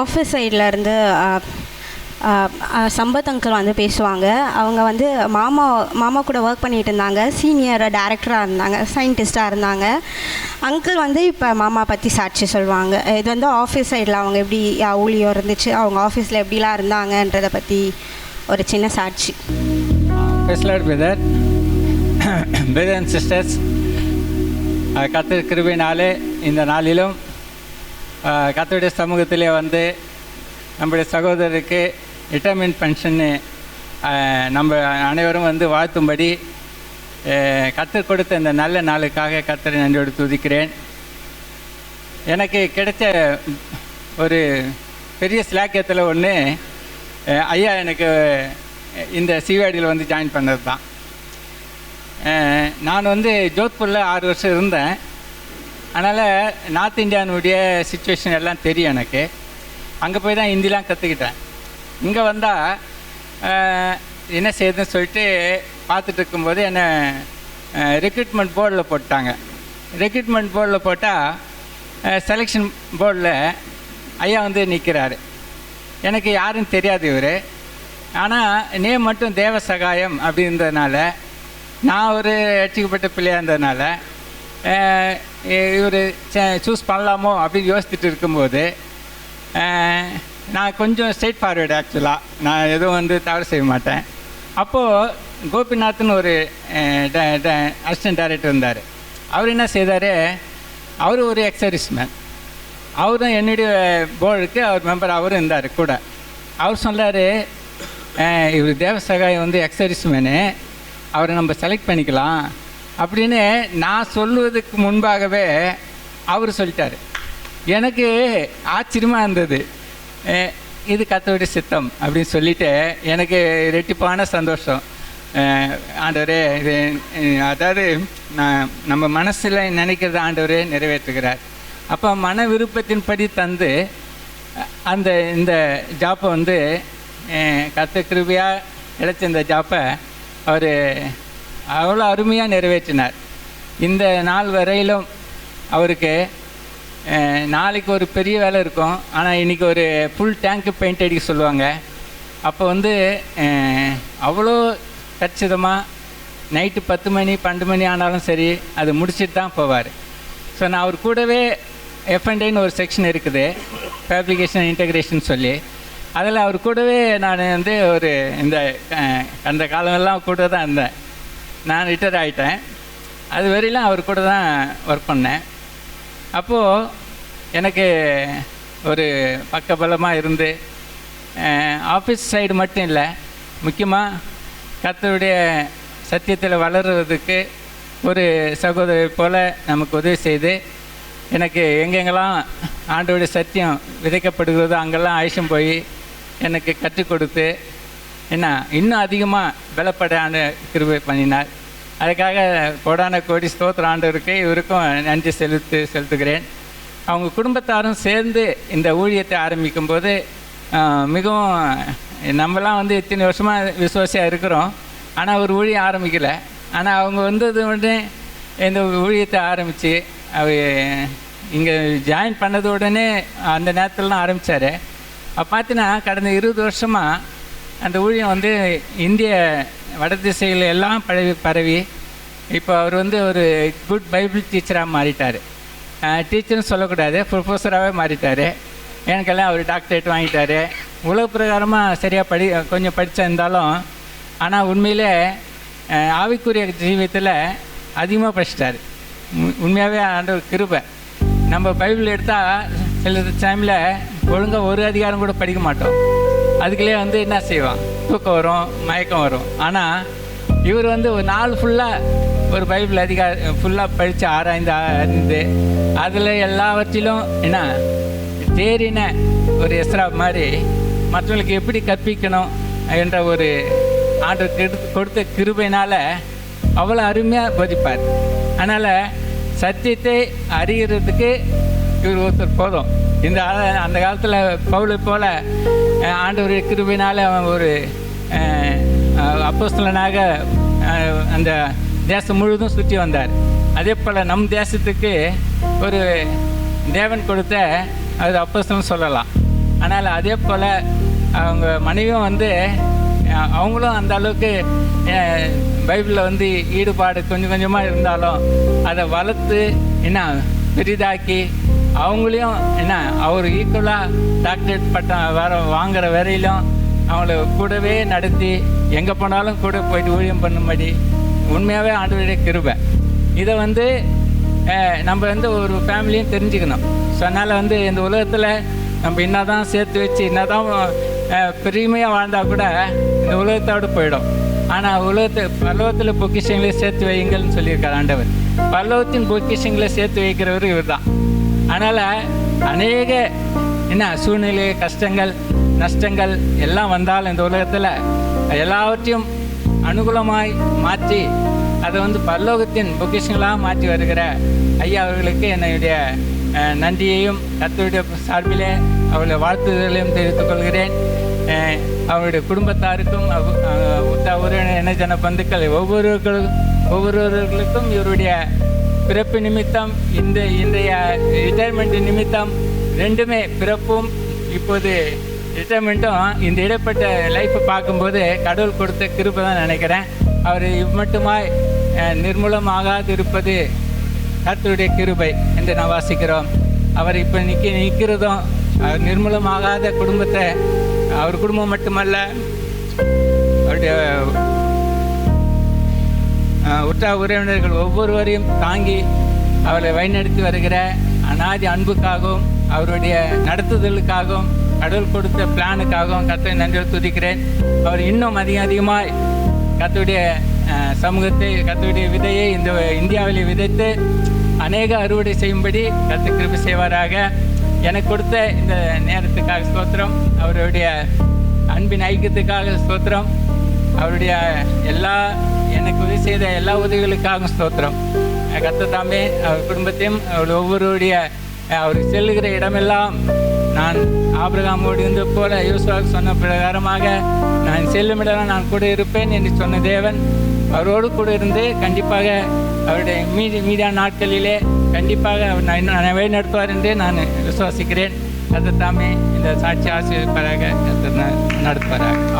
Office சைடில் இருந்து Sampath uncle வந்து பேசுவாங்க. அவங்க வந்து மாமா மாமா கூட ஒர்க் பண்ணிகிட்டு இருந்தாங்க. சீனியர் டேரக்டராக இருந்தாங்க. சயின்டிஸ்டாக இருந்தாங்க. அங்கிள் வந்து இப்போ மாமா பற்றி சாட்சி சொல்லுவாங்க இது வந்து ஆஃபீஸ் சைடில் அவங்க எப்படி அஹ், ஊழியம் இருந்துச்சு அவங்க ஆஃபீஸில் எப்படிலாம் இருந்தாங்கன்றதை பற்றி ஒரு சின்ன சாட்சி. பிரதர் பிரதர் அண்ட் சிஸ்டர்ஸ் கத்திருக்கிறவினாலே இந்த நாளிலும் அஹ், சமூகத்திலே வந்து நம்முடைய சகோதரருக்கு ரிட்டைர்மெண்ட் பென்ஷன்னு நம்ம அனைவரும் வந்து வாழ்த்தும்படி கற்றுக் கொடுத்த இந்த நல்ல நாளுக்காக கத்தரை நன்றியோடு துதிக்கிறேன். எனக்கு கிடைச்ச ஒரு பெரிய ஸ்லாக்கியத்தில் ஒன்று ஐயா எனக்கு இந்த சிவாடியில் வந்து ஜாயின் பண்ணது தான் நான் வந்து ஜோத்பூரில் ஆறு வருஷம் இருந்தேன். அதனால் நார்த் இந்தியானுடைய சுச்சுவேஷன் எல்லாம் தெரியும் எனக்கு. அங்கே போய் தான் ஹிந்திலாம் கற்றுக்கிட்டேன் இங்கே வந்தால் என்ன செய்யுதுன்னு சொல்லிட்டு பார்த்துட்டு இருக்கும்போது என்னை ரெக்ரூட்மெண்ட் போர்டில் போட்டாங்க. ரெக்ரூட்மெண்ட் போர்டில் போட்டால் செலெக்ஷன் போர்டில் ஐயா வந்து நிற்கிறாரு எனக்கு யாருன்னு தெரியாது இவர். ஆனால் நேம் மட்டும் தேவ சகாயம் அப்படின்றதுனால நான் ஒரு ரட்சிக்கப்பட்ட பிள்ளையாக இருந்ததுனால இவர் சூஸ் பண்ணலாமோ அப்படின்னு யோசிச்சுட்டு இருக்கும்போது நான் கொஞ்சம் ஸ்ட்ரெயிட் ஃபார்வேர்டு ஆக்சுவலாக நான் எதுவும் வந்து தவறு செய்ய மாட்டேன். அப்போது கோபிநாத்னு ஒரு அசிஸ்டன்ட் டைரக்டர் இருந்தார். அவர் என்ன செய்தார்? அவர் ஒரு எக்ஸரிஸ்மேன் அவரும் என்னுடைய போர்டுக்கு அவர் மெம்பர் அவரும் இருந்தார் கூட. அவர் சொன்னார் இவர் தேவசகாயம் வந்து எக்ஸரிஸ்மேனு அவரை நம்ம செலக்ட் பண்ணிக்கலாம். அப்படின்னு நான் சொல்லுவதுக்கு முன்பாகவே அவர் சொல்லிட்டார். எனக்கு ஆச்சரியமாக இருந்தது. இது கத்தோடைய சித்தம் அப்படின்னு சொல்லிட்டு எனக்கு ரெட்டிப்பான சந்தோஷம். ஆண்டவரே இது அதாவது நான் நம்ம மனசில் நினைக்கிறத ஆண்டவரே நிறைவேற்றுகிறார். அப்போ மன விருப்பத்தின்படி தந்து அந்த இந்த ஜாப்பை வந்து கத்த கிருபியாக கிடைச்ச இந்த ஜாப்பை அவர் அவ்வளோ அருமையாக நிறைவேற்றினார். இந்த நாள் வரையிலும் அவருக்கு நாளைக்கு ஒரு பெரிய வேலை இருக்கும். ஆனால் இன்றைக்கி ஒரு ஃபுல் டேங்க்கு பெயிண்ட் அடிக்க சொல்லுவாங்க. அப்போ வந்து அவ்வளோ கச்சிதமாக நைட்டு பத்து மணி பன்னெண்டு மணி ஆனாலும் சரி அது முடிச்சுட்டு தான் போவார். ஸோ நான் அவர் கூடவே எஃப்என்டேன்னு ஒரு செக்ஷன் இருக்குது. ஃபேப்ரிகேஷன் இன்டகிரேஷன் சொல்லி. அதில் அவர் கூடவே நான் வந்து ஒரு இந்த அந்த காலமெல்லாம் கூட தான் இருந்தேன். நான் ரிட்டையர் ஆகிட்டேன் அது வரையிலும் அவர் கூட தான் ஒர்க் பண்ணேன். அப்போது எனக்கு ஒரு பக்கபலமாக இருந்து ஆஃபீஸ் சைடு மட்டும் இல்லை முக்கியமாக கத்தருடைய சத்தியத்தில் வளர்கிறதுக்கு ஒரு சகோதரி போல் நமக்கு உதவி செய்து எனக்கு எங்கெங்கெல்லாம் ஆண்டோடைய சத்தியம் விதைக்கப்படுகிறதோ அங்கெல்லாம் ஆயுஷம் போய் எனக்கு கற்றுக் கொடுத்து என்ன இன்னும் அதிகமாக பலப்பட ஆண்டு கிருபை பண்ணினார். அதுக்காக கோடான கோடி ஸ்தோத்திர ஆண்டவருக்கு இவருக்கும் நன்றி செலுத்து செலுத்துகிறேன். அவங்க குடும்பத்தாரும் சேர்ந்து இந்த ஊழியத்தை ஆரம்பிக்கும்போது மிகவும் நம்மலாம் வந்து இத்தனை வருஷமாக விசுவாசியாக இருக்கிறோம். ஆனால் ஒரு ஊழியம் ஆரம்பிக்கலை. ஆனால் அவங்க வந்தது உடனே இந்த ஊழியத்தை ஆரம்பித்து அவ இங்கே ஜாயின் பண்ணது உடனே அந்த நேரத்துலலாம் ஆரம்பித்தார் அப்போ பார்த்தீங்கன்னா கடந்த இருபது வருஷமாக அந்த ஊழியம் வந்து இந்திய வட திசையில் எல்லாம் பரவி பரவி இப்போ அவர் வந்து ஒரு குட் பைபிள் டீச்சராக மாறிட்டார். டீச்சர்னு சொல்லக்கூடாது ப்ரொஃபஸராகவே மாறிட்டார். எனக்கெல்லாம் அவர் டாக்டரேட் வாங்கிட்டார். உலக பிரகாரமாக சரியாக படி கொஞ்சம் படித்தா இருந்தாலும் ஆனால் உண்மையிலே ஆவிக்குரிய ஜீவியத்தில் அதிகமாக படிச்சிட்டார். உண்மையாகவே உண்மையாகவே ஒரு கிருபை. நம்ம பைபிள் எடுத்தால் சில டைமில் ஒழுங்காக ஒரு அதிகாரம் கூட படிக்க மாட்டோம். அதுக்குள்ளே வந்து என்ன செய்வான்? தூக்கம் வரும் மயக்கம் வரும். ஆனால் இவர் வந்து ஒரு நாள் ஃபுல்லாக ஒரு பைபிள் அதிகார ஃபுல்லாக படித்து ஆராய்ந்து அறிந்து அதில் எல்லாவற்றிலும் என்ன? தேறின ஒரு எஸ்ரா மாதிரி மற்றவங்களுக்கு எப்படி கற்பிக்கணும் என்ற ஒரு ஆண்டு எடுத்து கொடுத்த கிருபையினால் அவ்வளோ அருமையாக போதிப்பார். அதனால் சத்தியத்தை அறிகிறதுக்கு இவர் ஒருத்தர் போதும். இந்த அந்த காலத்தில் பவுலை போல ஆண்டவர் கிருபினால் அவன் ஒரு அப்போஸ்தலனாக அந்த தேசம் முழுவதும் சுற்றி வந்தார். அதே போல் நம் தேசத்துக்கு ஒரு தேவன் கொடுத்த அது அப்போஸ்தலன் சொல்லலாம். ஆனால் அதே போல் அவங்க மனைவியும் வந்து அவங்களும் அந்த அளவுக்கு பைபிளில் வந்து ஈடுபாடு கொஞ்சம் கொஞ்சமாக இருந்தாலும் அதை வளர்த்து என்ன பெரிதாக்கி அவங்களையும் என்ன அவர் ஈக்குவலாக டாக்டரேட் பட்டம் வர வாங்குற வரையிலும் அவங்கள கூடவே நடத்தி எங்கே போனாலும் கூட போயிட்டு ஊழியம் பண்ணும்படி உண்மையாகவே ஆண்டவருடைய கிருபை. இதை வந்து நம்ம வந்து ஒரு ஃபேமிலியும் தெரிஞ்சுக்கணும். ஸோ அதனால் வந்து இந்த உலகத்தில் நம்ம என்னதான் சேர்த்து வச்சு என்னதான் தான் பெருமையாக வாழ்ந்தால் கூட இந்த உலகத்தோடு போயிடும். ஆனால் உலகத்தை பல்லவத்தில் பொக்கிஷங்களை சேர்த்து வையுங்கள்னு சொல்லியிருக்கார் ஆண்டவர். பல்லவத்தின் பொக்கிஷங்களை சேர்த்து வைக்கிறவர் இவர் தான் அதனால் அநேக என்ன சூழ்நிலை கஷ்டங்கள் நஷ்டங்கள் எல்லாம் வந்தால் இந்த உலகத்தில் எல்லாவற்றையும் அனுகூலமாய் மாற்றி அதை வந்து பல்லோகத்தின் பொக்கிஷங்களாக மாற்றி வருகிற ஐயா அவர்களுக்கு என்னுடைய நன்றியையும் கத்தருடைய சார்பிலே அவருடைய வாழ்த்துதலையும் தெரிவித்துக் கொள்கிறேன். அவருடைய குடும்பத்தாருக்கும் அவ- உறவினர் இணைஜன பந்துக்கள் ஒவ்வொருவர்களுக்கும் ஒவ்வொருவர்களுக்கும் இவருடைய பிறப்பு நிமித்தம் இந்த இன்றைய ரிட்டையர்மெண்ட் நிமித்தம் ரெண்டுமே பிறப்பும் இப்போது ரிட்டையர்மெண்ட்டும் இந்த இடைப்பட்ட லைஃப்பை பார்க்கும்போது கடவுள் கொடுத்த கிருப்பை தான் நினைக்கிறேன். அவர் இம்மட்டுமாய் நிர்மூலமாகாது இருப்பது கர்த்தருடைய கிருபை என்று நான் வாசிக்கிறோம். அவர் இப்போ நிற்க நிற்கிறதும் அவர் நிர்மூலமாகாத குடும்பத்தை அவர் குடும்பம் மட்டுமல்ல அவருடைய உற்றார் உறவினர்கள் ஒவ்வொருவரையும் தாங்கி அவரை வழிநடத்தி வருகிற அநாதி அன்புக்காகவும் அவருடைய நடத்துதலுக்காகவும் கடவுள் கொடுத்த பிளானுக்காகவும் கத்தை நன்றி துதிக்கிறேன். அவர் இன்னும் அதிக அதிகமாக கத்துடைய சமூகத்தை கத்துடைய விதையை இந்த இந்தியாவில் விதைத்து அநேக அறுவடை செய்யும்படி கத்து கிருபை செய்வாராக. எனக்கு கொடுத்த இந்த நேரத்துக்காக ஸ்தோத்திரம். அவருடைய அன்பின் ஐக்கியத்துக்காக ஸ்தோத்திரம். அவருடைய எல்லா எனக்கு உதவி செய்த எல்லா உதவிகளுக்காகவும் ஸ்தோத்திரம். கத்த தாமே அவர் குடும்பத்தையும் அவர் ஒவ்வொருடைய அவர் செல்லுகிற இடமெல்லாம் நான் ஆபிரகாமோடு இருந்த போல யோசுவாவுக்கு சொன்ன பிரகாரமாக நான் செல்லும் இடம்லாம் நான் கூட இருப்பேன் என்று சொன்ன தேவன் அவரோடு கூட இருந்து கண்டிப்பாக அவருடைய மீதி மீதியான நாட்களிலே கண்டிப்பாக அவர் நான் இன்னும் வழி நடத்துவார் என்று நான் விசுவாசிக்கிறேன். அதை தாமே இந்த சாட்சி ஆசீர்வதிப்பாராக கர்த்தர் ந- நடத்துவாராக.